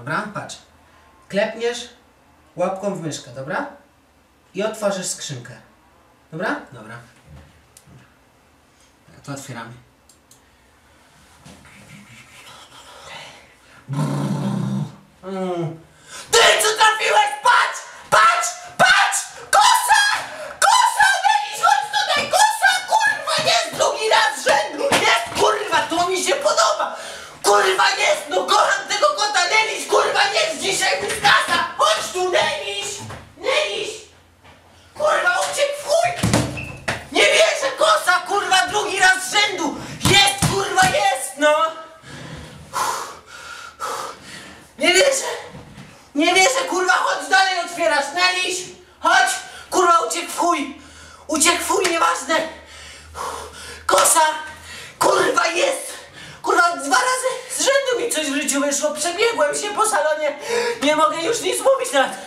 dobra? Patrz. Klepniesz łapką w myszkę, dobra? I otworzysz skrzynkę. Dobra? Dobra. To otwieramy. Mm. Ty, co trafiłeś? Patrz! Patrz! Patrz! Kosa! Kosa! Denis, chodź tutaj! Kosa! Kurwa, jest drugi raz z rzędu! Jest, kurwa, to mi się podoba! Kurwa, jest! No kocham tego kota! Denis, kurwa, jest dzisiaj wyskasa! Chodź tu, Denis! Denis! Kurwa, uciekł w chuj! Nie wierzę, kosa, kurwa, drugi raz z rzędu! Jest, kurwa, jest, no! Nie wierzę! Nie wierzę, kurwa, chodź dalej otwierasz, Neliś! Chodź! Kurwa, uciekł w chuj! Uciekł w chuj, nieważne! Kosa! Kurwa, jest! Kurwa, dwa razy z rzędu mi coś w życiu wyszło, przebiegłem się po salonie, nie mogę już nic mówić nawet.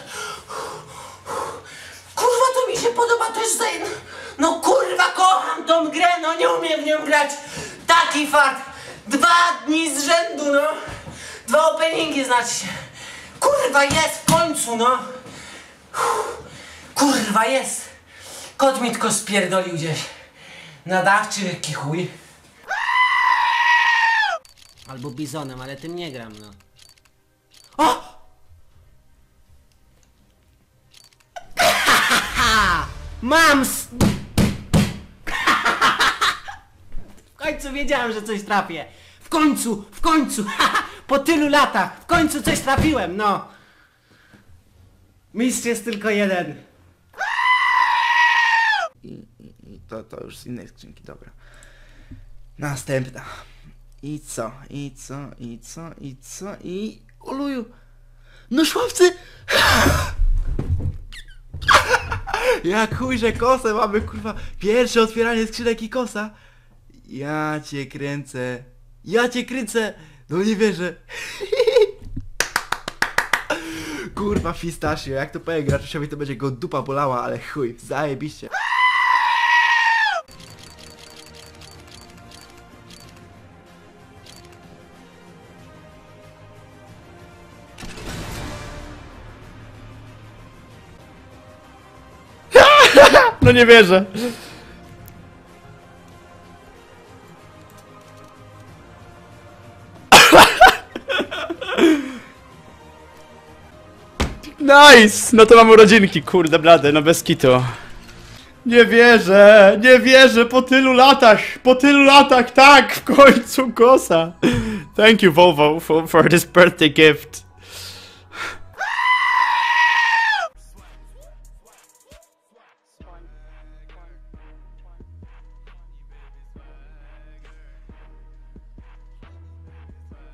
Kurwa, to mi się podoba, to jest zajn... No kurwa, kocham tą grę, no nie umiem w nią grać. Taki fart. Dwa dni z rzędu, no. Dwa openingi znaczy się. Kurwa, jest w końcu, no. Kurwa, jest. Kot mi tylko spierdolił gdzieś. Na dach czy jaki chuj? Albo bizonem, ale tym nie gram, no. O! Mam! W końcu wiedziałem, że coś trafię. W końcu, w końcu, po tylu latach, w końcu coś trafiłem, no. Mistrz jest tylko jeden. To, to już z innej skrzynki, dobra. Następna. I co? I co? I co? I co? I... Oluju! No szłapcy! Jak chuj, że kosę mamy, kurwa. Pierwsze otwieranie skrzynek i kosa. Ja cię kręcę. Ja cię kręcę. No nie wierzę. Kurwa fistaszio, jak to powiem graczosiowi to będzie go dupa bolała, ale chuj, zajebiście. No nie wierzę. Nice! No to mam urodzinki, kurde blade, no bez kitu. Nie wierzę, nie wierzę, po tylu latach, po tylu latach, tak, w końcu kosa. Thank you Volvo for, for this birthday gift.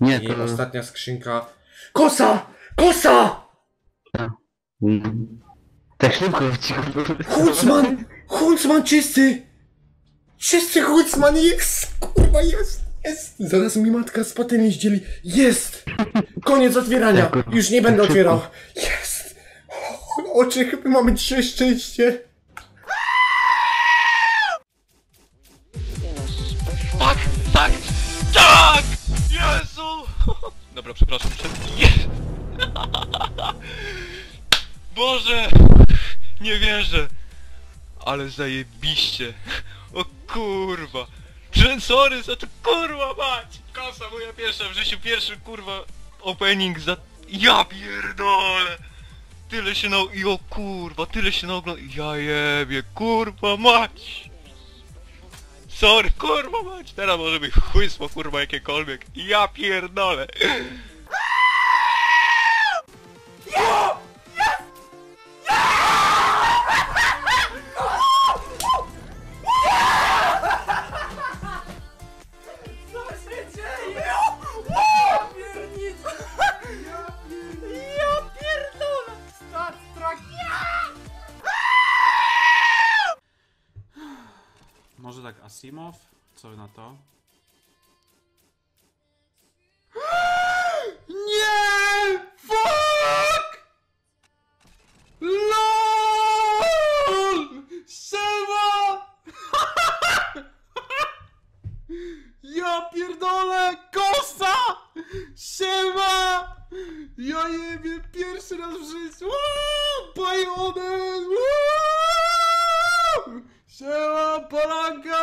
Nie, I to... ostatnia skrzynka. Kosa! Kosa! Mm. Tak szybko ci Hucman! Hucman czysty! Czysty Hucman jest! Kurwa jest! Jest! Zaraz mi matka z patelni zdzieli. Jest! Koniec otwierania! Już nie będę otwierał. Jest! O, oczy chyba mamy dzisiaj szczęście. Przepraszam cię. Je- Boże! Nie wierzę! Ale zajebiście! O kurwa! Że sorry za to kurwa mać! Kosa moja pierwsza w życiu, pierwszy kurwa opening za... Ja pierdolę! Tyle się na... I o kurwa, tyle się naogląda... Ja jebie, kurwa mać! Sorry, kurwa mać, teraz może być chłysło kurwa jakiekolwiek. Ja pierdolę. Simow? Co na to? Nie! Fuck! LOL! Siema! Ja pierdolę! Kosa! Siema! Ja jebie pierwszy raz w życiu! Bajonet! Siema, Polanka!